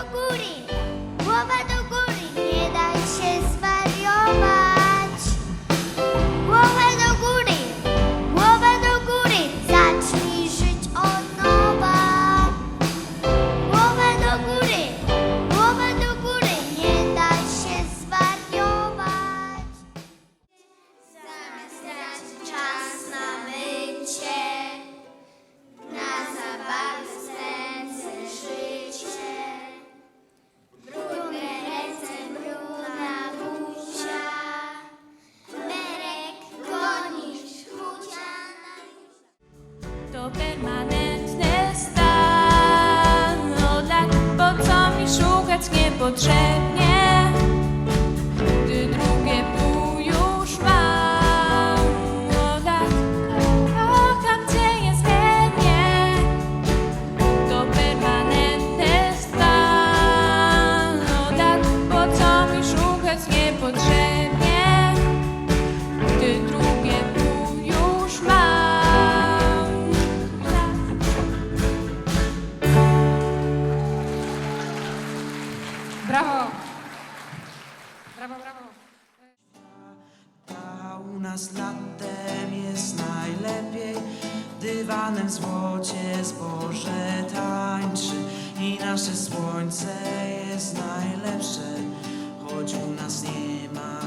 Чокурі, мова potrzebne. A u nas latem jest najlepiej, dywanem w złocie zboże tańczy i nasze słońce jest najlepsze, choć u nas nie ma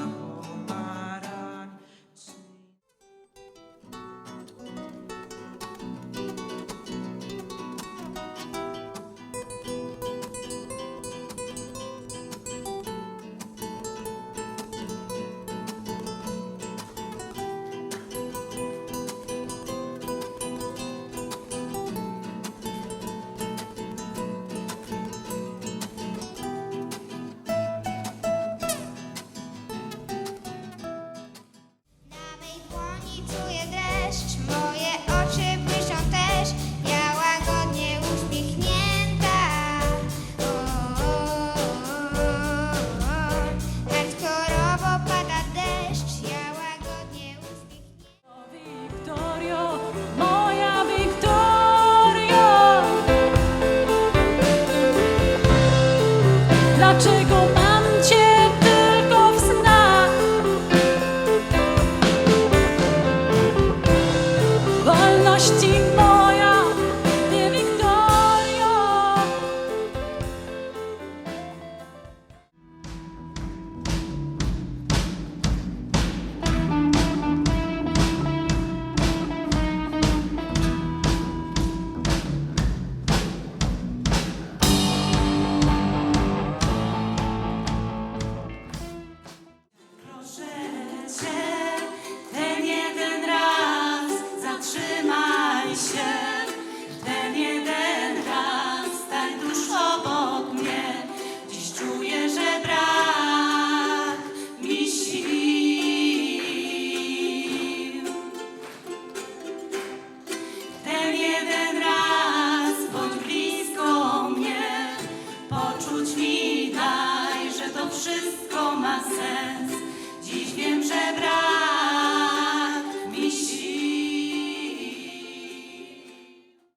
Poczuć mi daj, że to wszystko ma sens. Dziś wiem, że brak.